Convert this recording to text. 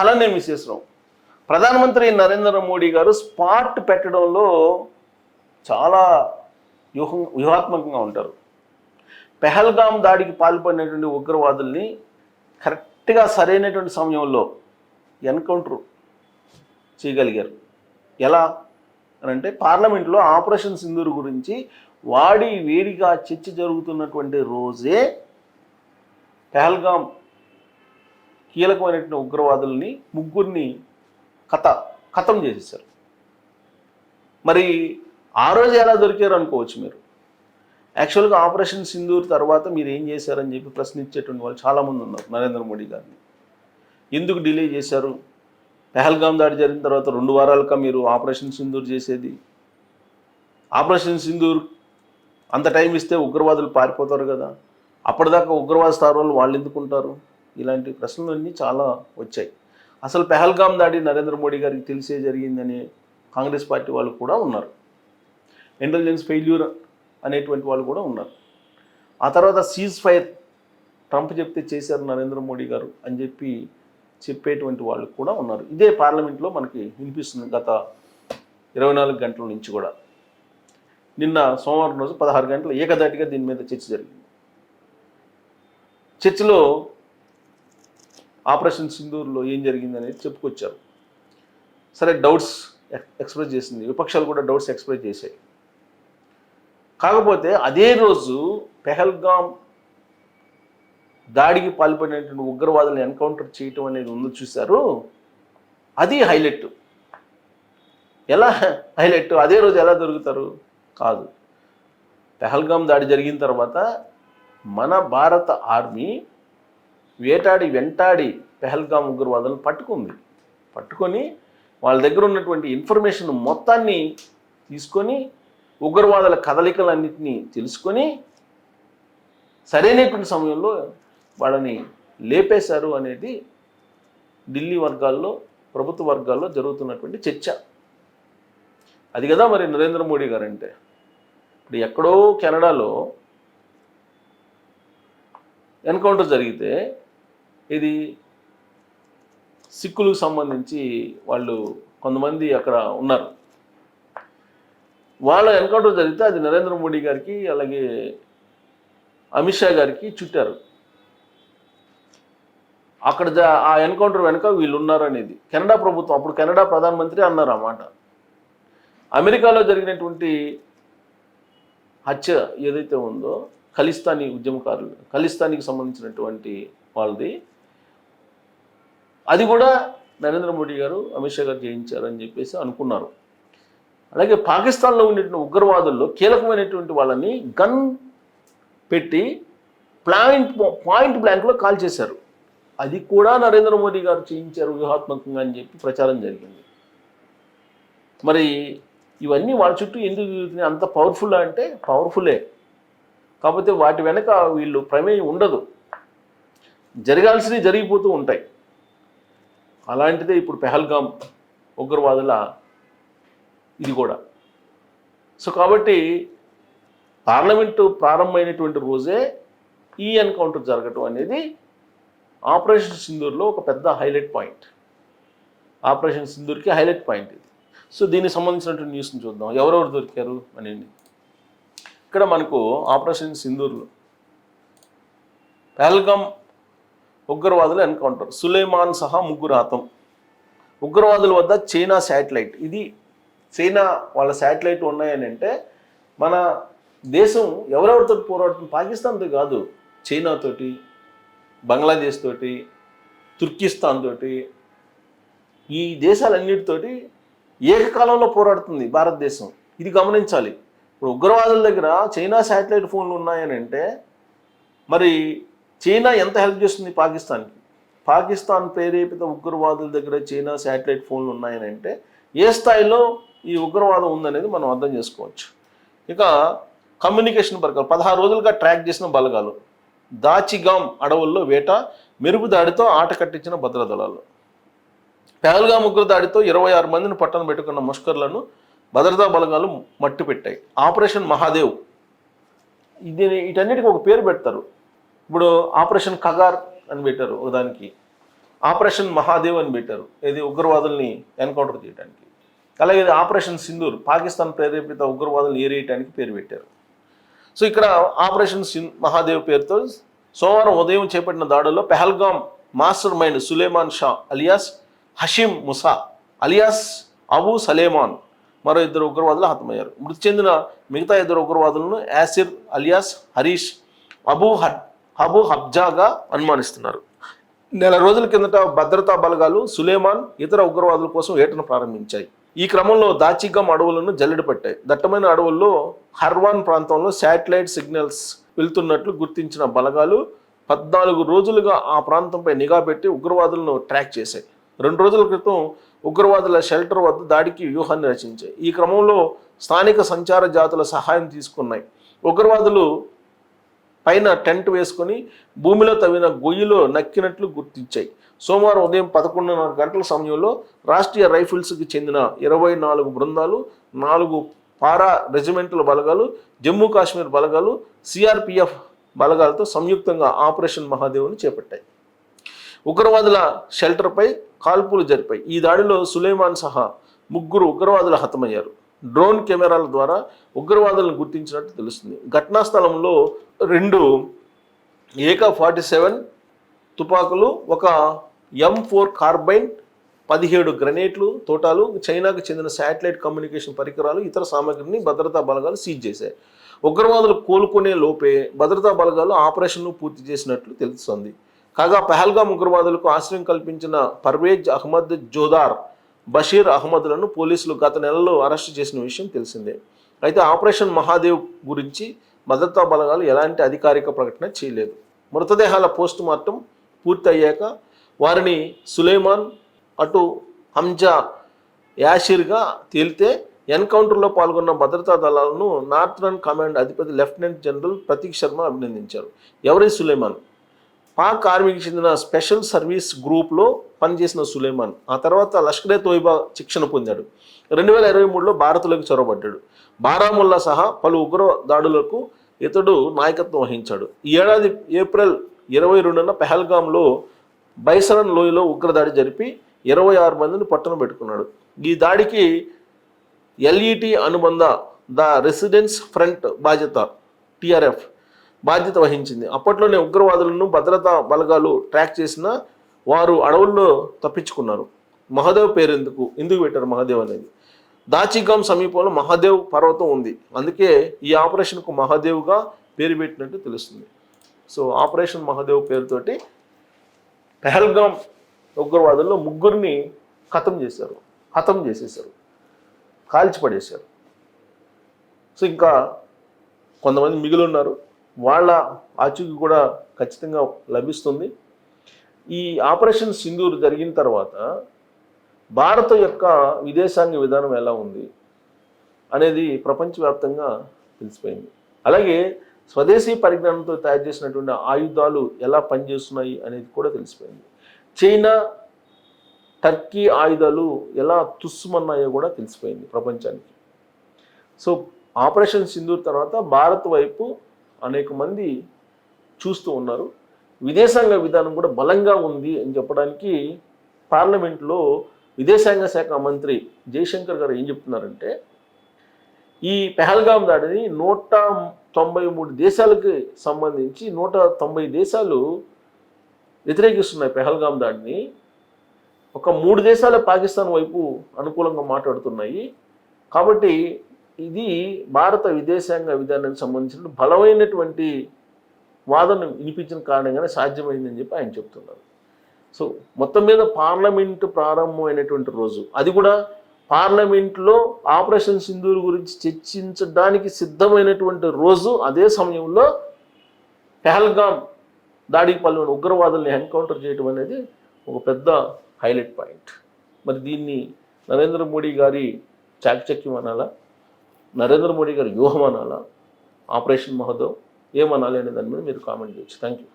అలానే మిస్ చేస్తున్నాం ప్రధానమంత్రి నరేంద్ర మోడీ గారు స్పాట్ పెట్టడంలో చాలా వ్యూహ వ్యూహాత్మకంగా ఉంటారు. పెహల్గాం దాడికి పాల్పడినటువంటి ఉగ్రవాదుల్ని కరెక్ట్గా సరైనటువంటి సమయంలో ఎన్కౌంటర్ చేయగలిగారు. ఎలా అని అంటే పార్లమెంట్లో ఆపరేషన్ సింధూర్ గురించి వాడి వేడిగా చర్చ జరుగుతున్నటువంటి రోజే పెహల్గాం కీలకమైనటువంటి ఉగ్రవాదుల్ని ముగ్గురిని కథ ఖతం చేసేసారు మరి ఆ రోజు ఎలా దొరికారు అనుకోవచ్చు మీరు? యాక్చువల్గా ఆపరేషన్ సింధూర్ తర్వాత మీరు ఏం చేశారని చెప్పి ప్రశ్నించేటువంటి వాళ్ళు చాలామంది ఉన్నారు నరేంద్ర మోడీ గారిని. ఎందుకు డిలే చేశారు? పెహల్గాం దాడి జరిగిన తర్వాత రెండు వారాలుగా మీరు ఆపరేషన్ సింధూర్ చేసేది. ఆపరేషన్ సింధూర్ అంత టైం ఇస్తే ఉగ్రవాదులు పారిపోతారు కదా. అప్పటిదాకా ఉగ్రవాద స్థావరాలు వాళ్ళు ఎందుకుంటారు? ఇలాంటి ప్రశ్నలన్నీ చాలా వచ్చాయి. అసలు పెహల్గాం దాడి నరేంద్ర మోడీ గారికి తెలిసే జరిగిందని కాంగ్రెస్ పార్టీ వాళ్ళు కూడా ఉన్నారు. ఇంటెలిజెన్స్ ఫెయిల్యూర్ అనేటువంటి వాళ్ళు కూడా ఉన్నారు. ఆ తర్వాత సీజ్ ఫైర్ ట్రంప్ చెప్తే చేశారు నరేంద్ర మోడీ గారు అని చెప్పి చెప్పేటువంటి వాళ్ళు కూడా ఉన్నారు. ఇదే పార్లమెంట్లో మనకి వినిపిస్తుంది గత ఇరవై నాలుగు గంటల నుంచి కూడా. నిన్న సోమవారం రోజు పదహారు గంటలు ఏకదాటిగా దీని మీద చర్చ జరిగింది. చర్చలో ఆపరేషన్ సింధూర్లో ఏం జరిగింది అనేది చెప్పుకొచ్చారు. సరే డౌట్స్ ఎక్స్ప్రెస్ చేసింది. విపక్షాలు కూడా డౌట్స్ ఎక్స్ప్రెస్ చేశాయి. కాకపోతే అదే రోజు పెహల్గాం దాడికి పాల్పడినటువంటి ఉగ్రవాదులను ఎన్కౌంటర్ చేయటం అనేది ఉందో చూశారు. అది హైలైట్. ఎలా హైలైట్? అదే రోజు ఎలా దొరుకుతారు? కాదు. పెహల్గాం దాడి జరిగిన తర్వాత మన భారత ఆర్మీ వేటాడి వెంటాడి పెహల్గాం ఉగ్రవాదులను పట్టుకుంది. పట్టుకొని వాళ్ళ దగ్గర ఉన్నటువంటి ఇన్ఫర్మేషన్ మొత్తాన్ని తీసుకొని ఉగ్రవాదుల కదలికలన్నింటినీ తెలుసుకొని సరైనటువంటి సమయంలో వాళ్ళని లేపేశారు అనేది ఢిల్లీ వర్గాల్లో ప్రభుత్వ వర్గాల్లో జరుగుతున్నటువంటి చర్చ. అది కదా మరి నరేంద్ర మోడీ గారు అంటే ఇప్పుడు ఎక్కడో కెనడాలో ఎన్కౌంటర్ జరిగితే ఇది సిక్కులకు సంబంధించి వాళ్ళు కొంతమంది అక్కడ ఉన్నారు. వాళ్ళ ఎన్కౌంటర్ జరిగితే అది నరేంద్ర మోడీ గారికి అలాగే అమిత్ షా గారికి చుట్టారు. అక్కడ ఆ ఎన్కౌంటర్ వెనుక వీళ్ళు ఉన్నారు అనేది కెనడా ప్రభుత్వం అప్పుడు కెనడా ప్రధానమంత్రి అన్నారు అన్నమాట అమెరికాలో జరిగినటువంటి హత్య ఏదైతే ఉందో ఖలిస్తానీ ఉద్యమకారులు ఖలిస్తానీకి సంబంధించినటువంటి వాళ్ళది అది కూడా నరేంద్ర మోడీ గారు అమిత్ షా గారు చేయించారని చెప్పేసి అనుకున్నారు. అలాగే పాకిస్తాన్లో ఉండేటువంటి ఉగ్రవాదుల్లో కీలకమైనటువంటి వాళ్ళని గన్ పెట్టి ప్లాయింట్ పాయింట్ బ్లాంక్లో కాల్ చేశారు. అది కూడా నరేంద్ర మోడీ గారు చేయించారు వ్యూహాత్మకంగా అని చెప్పి ప్రచారం జరిగింది. మరి ఇవన్నీ వాళ్ళ చుట్టూ ఎందుకు జరుగుతున్నాయి అంత పవర్ఫుల్ అంటే పవర్ఫుల్లే. కాకపోతే వాటి వెనక వీళ్ళు ప్రమేయం ఉండదు. జరగాల్సినవి జరిగిపోతూ ఉంటాయి. అలాంటిదే ఇప్పుడు పెహల్గాం ఉగ్రవాదుల ఇది కూడా. సో కాబట్టి పార్లమెంటు ప్రారంభమైనటువంటి రోజే ఈ ఎన్కౌంటర్ జరగటం అనేది ఆపరేషన్ సింధూర్లో ఒక పెద్ద హైలైట్ పాయింట్. ఆపరేషన్ సింధూర్కి హైలైట్ పాయింట్ ఇది. సో దీనికి సంబంధించినటువంటి న్యూస్ని చూద్దాం. ఎవరెవరు దొరికారు అని ఇక్కడ మనకు ఆపరేషన్ సింధూర్లో పెహల్గామ్ ఉగ్రవాదులు ఎన్కౌంటర్. సులేమాన్ సహా ముగ్గురు హతం ఉగ్రవాదుల వద్ద చైనా శాటిలైట్. ఇది చైనా వాళ్ళ శాటిలైట్ ఉన్నాయని అంటే మన దేశం ఎవరెవరితో పోరాడుతుంది? పాకిస్తాన్తో కాదు. చైనాతోటి బంగ్లాదేశ్ తోటి తుర్కిస్తాన్ తోటి ఈ దేశాలన్నిటితోటి ఏకకాలంలో పోరాడుతుంది భారతదేశం. ఇది గమనించాలి. ఇప్పుడు ఉగ్రవాదుల దగ్గర చైనా శాటిలైట్ ఫోన్లు ఉన్నాయని అంటే మరి చైనా ఎంత హెల్ప్ చేస్తుంది పాకిస్తాన్కి? పాకిస్తాన్ ప్రేరేపిత ఉగ్రవాదుల దగ్గర చైనా శాటిలైట్ ఫోన్లు ఉన్నాయని అంటే ఏ స్థాయిలో ఈ ఉగ్రవాదం ఉందనేది మనం అర్థం చేసుకోవచ్చు. ఇక కమ్యూనికేషన్ బలగాలు పదహారు రోజులుగా ట్రాక్ చేసిన బలగాలు దాచిగాం అడవుల్లో వేట మెరుపు దాడితో ఆట కట్టించిన భద్రదళాలు. పేల్గామ్ పేల్గా ముగ్గురు దాడితో ఇరవై ఆరు మందిని పట్టణ పెట్టుకున్న ముష్కర్లను భద్రతా బలగాలు మట్టి పెట్టాయి ఆపరేషన్ మహాదేవ్. ఇది వీటన్నిటికి ఒక పేరు పెడతారు. ఇప్పుడు ఆపరేషన్ కగార్ అని పెట్టారు ఒకదానికి ఆపరేషన్ మహాదేవ్ అని పెట్టారు. ఇది ఉగ్రవాదుల్ని ఎన్కౌంటర్ చేయడానికి అలాగే ఇది ఆపరేషన్ సింధూర్ పాకిస్తాన్ ప్రేరేపిత ఉగ్రవాదులను ఏరేయటానికి పేరు పెట్టారు. సో ఇక్కడ ఆపరేషన్ సిన్ మహాదేవ్ పేరుతో సోమవారం ఉదయం చేపట్టిన దాడుల్లో Pahalgam master mind Suleman Shah alias Hashim Musa alias Abu Suleman మరో ఇద్దరు ఉగ్రవాదులు హతమయ్యారు. మృతి చెందిన మిగతా ఇద్దరు ఉగ్రవాదులను యాసిర్ అలియాస్ హరీష్ అబూ హట్ హబు హబ్జాగా అనుమానిస్తున్నారు. నెల రోజుల కిందట భద్రతా బలగాలు సులేమాన్ ఇతర ఉగ్రవాదుల కోసం ఏటను ప్రారంభించాయి. ఈ క్రమంలో దాచిగం అడవులను జల్లెడ పట్టాయి. దట్టమైన అడవుల్లో హర్వాన్ ప్రాంతంలో శాటిలైట్ సిగ్నల్స్ వెళ్తున్నట్లు గుర్తించిన బలగాలు పద్నాలుగు రోజులుగా ఆ ప్రాంతంపై నిఘా పెట్టి ఉగ్రవాదులను ట్రాక్ చేశాయి. రెండు రోజుల క్రితం ఉగ్రవాదుల షెల్టర్ వద్ద దాడికి వ్యూహాన్ని రచించాయి. ఈ క్రమంలో స్థానిక సంచార జాతుల సహాయం తీసుకున్నాయి. ఉగ్రవాదులు పైన టెంట్ వేసుకొని భూమిలో తవ్విన గొయ్యిలో నక్కినట్లు గుర్తించాయి. సోమవారం ఉదయం పదకొండున్నర గంటల సమయంలో రాష్ట్రీయ రైఫిల్స్కి చెందిన ఇరవై నాలుగు బృందాలు నాలుగు పారా రెజిమెంట్ల బలగాలు జమ్మూ కాశ్మీర్ బలగాలు సిఆర్పిఎఫ్ బలగాలతో సంయుక్తంగా ఆపరేషన్ మహాదేవ్ని చేపట్టాయి. ఉగ్రవాదుల షెల్టర్పై కాల్పులు జరిపాయి. ఈ దాడిలో సులేమాన్ సహా ముగ్గురు ఉగ్రవాదులు హతమయ్యారు. డ్రోన్ కెమెరాల ద్వారా ఉగ్రవాదులను గుర్తించినట్టు తెలుస్తుంది. ఘటనా స్థలంలో రెండు ఏక ఫార్టీ సెవెన్ తుపాకులు ఒక ఎం ఫోర్ కార్బైన్ పదిహేడు గ్రనేట్లు తోటాలు చైనాకు చెందిన శాటిలైట్ కమ్యూనికేషన్ పరికరాలు ఇతర సామగ్రిని భద్రతా బలగాలు సీజ్ చేశాయి. ఉగ్రవాదులు కోలుకునే లోపే భద్రతా బలగాలు ఆపరేషన్ను పూర్తి చేసినట్లు తెలుస్తోంది. కాగా పెహల్గాం ఉగ్రవాదులకు ఆశ్రయం కల్పించిన పర్వేజ్ అహ్మద్ జోదార్ బషీర్ అహ్మద్లను పోలీసులు గత నెలలో అరెస్టు చేసిన విషయం తెలిసిందే. అయితే ఆపరేషన్ మహాదేవ్ గురించి భద్రతా బలగాలు ఎలాంటి అధికారిక ప్రకటన చేయలేదు. మృతదేహాల పోస్ట్ మార్టం పూర్తి అయ్యాక వారిని సులేమాన్ అటు హంజా యాషిర్గా తేలితే ఎన్కౌంటర్లో పాల్గొన్న భద్రతా దళాలను నార్థరన్ కమాండ్ అధిపతి లెఫ్టినెంట్ జనరల్ ప్రతీక్ శర్మ అభినందించారు. ఎవరి సులేమాన్? పాక్ ఆర్మీకి చెందిన స్పెషల్ సర్వీస్ గ్రూప్లో పనిచేసిన సులేమాన్. ఆ తర్వాత లష్కరే తోయిబా శిక్షణ పొందాడు. రెండు వేల ఇరవై మూడులో భారత్లోకి చొరబడ్డాడు. బారాముల్లా సహా పలు ఉగ్ర దాడులకు ఇతడు నాయకత్వం వహించాడు. ఈ ఏడాది ఏప్రిల్ ఇరవై రెండున పెహల్గాంలో బైసరన్ లోయలో ఉగ్రదాడి జరిపి ఇరవై ఆరు మందిని పట్టున పెట్టుకున్నాడు. ఈ దాడికి ఎల్ఈటి అనుబంధ ద రెసిడెన్స్ ఫ్రంట్ బాధ్యత టిఆర్ఎఫ్ బాధ్యత వహించింది. అప్పట్లోనే ఉగ్రవాదులను భద్రతా బలగాలు ట్రాక్ చేసిన వారు అడవుల్లో తప్పించుకున్నారు. మహాదేవ్ పేరు ఎందుకు ఎందుకు పెట్టారు మహాదేవ్ అనేది? దాచిగాం సమీపంలో మహాదేవ్ పర్వతం ఉంది. అందుకే ఈ ఆపరేషన్కు మహాదేవ్గా పేరు పెట్టినట్టు తెలుస్తుంది. సో ఆపరేషన్ మహాదేవ్ పేరుతోటి పెహల్గాం ఉగ్రవాదుల్లో ముగ్గురిని ఖతం చేశారు. హతం చేసేసారు కాల్చి పడేశారు సో ఇంకా కొంతమంది మిగిలి ఉన్నారు. వాళ్ళ ఆచూకీ కూడా ఖచ్చితంగా లభిస్తుంది. ఈ ఆపరేషన్ సింధూర్ జరిగిన తర్వాత భారత యొక్క విదేశాంగ విధానం ఎలా ఉంది అనేది ప్రపంచవ్యాప్తంగా తెలిసిపోయింది. అలాగే స్వదేశీ పరిజ్ఞానంతో తయారు చేసినటువంటి ఆయుధాలు ఎలా పనిచేస్తున్నాయి అనేది కూడా తెలిసిపోయింది. చైనా టర్కీ ఆయుధాలు ఎలా తుస్సుమన్నాయో కూడా తెలిసిపోయింది ప్రపంచానికి. సో ఆపరేషన్ సింధూర్ తర్వాత భారత్ వైపు అనేక మంది చూస్తూ ఉన్నారు. విదేశాంగ విధానం కూడా బలంగా ఉంది అని చెప్పడానికి పార్లమెంట్లో విదేశాంగ శాఖ మంత్రి జయశంకర్ గారు ఏం చెప్తున్నారంటే ఈ పెహల్గాం దాడిని నూట తొంభై మూడు దేశాలకి సంబంధించి నూట తొంభై దేశాలు వ్యతిరేకిస్తున్నాయి పెహల్గాం దాడిని. ఒక మూడు దేశాలు పాకిస్తాన్ వైపు అనుకూలంగా మాట్లాడుతున్నాయి. కాబట్టి ఇది భారత విదేశాంగ విధానానికి సంబంధించిన బలమైనటువంటి వాదన వినిపించిన కారణంగానే సాధ్యమైందని చెప్పి ఆయన చెప్తున్నారు. సో మొత్తం మీద పార్లమెంటు ప్రారంభమైనటువంటి రోజు అది కూడా పార్లమెంట్లో ఆపరేషన్ సింధూర్ గురించి చర్చించడానికి సిద్ధమైనటువంటి రోజు అదే సమయంలో పెహల్గాం దాడికి పాల్గొన్న ఉగ్రవాదుల్ని ఎన్కౌంటర్ చేయడం అనేది ఒక పెద్ద హైలైట్ పాయింట్. మరి దీన్ని నరేంద్ర మోడీ గారి చాకచక్యం అనాలా? నరేంద్ర మోడీ గారి వ్యూహం అనాలా ఆపరేషన్ మహోదయం ఏమనాలి అనే దాని మీద మీరు కామెంట్ చేయొచ్చు. Thank you